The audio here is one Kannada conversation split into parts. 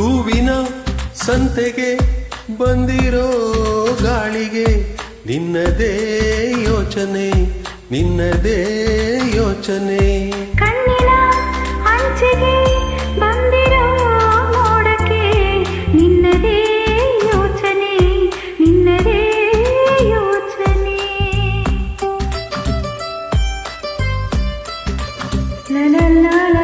ಹೂವಿನ ಸಂತೆಗೆ ಬಂದಿರೋ ಗಾಳಿಗೆ ನಿನ್ನದೇ ಯೋಚನೆ ನಿನ್ನದೇ ಯೋಚನೆ ನಿನ್ನದೇ ಯೋಚನೆ ಲಲಲಲಲ.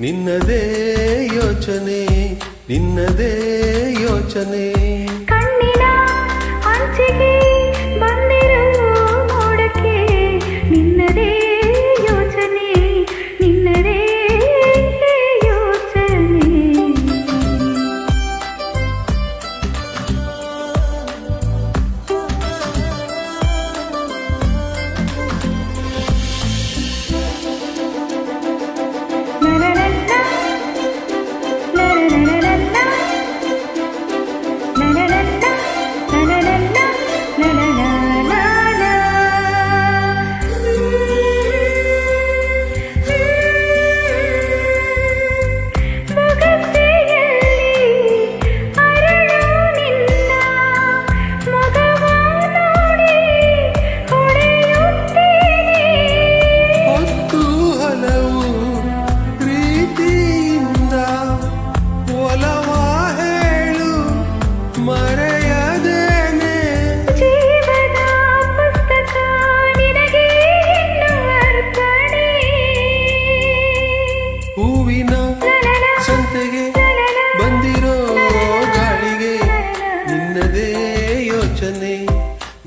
ನಿನ್ನದೇ ಯೋಚನೆ ನಿನ್ನದೇ ಯೋಚನೆ.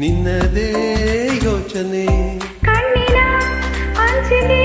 ನಿನ್ನದೇ ಯೋಚನೆ ಕಣ್ಣಿನ ಅಂಚಿಗೆ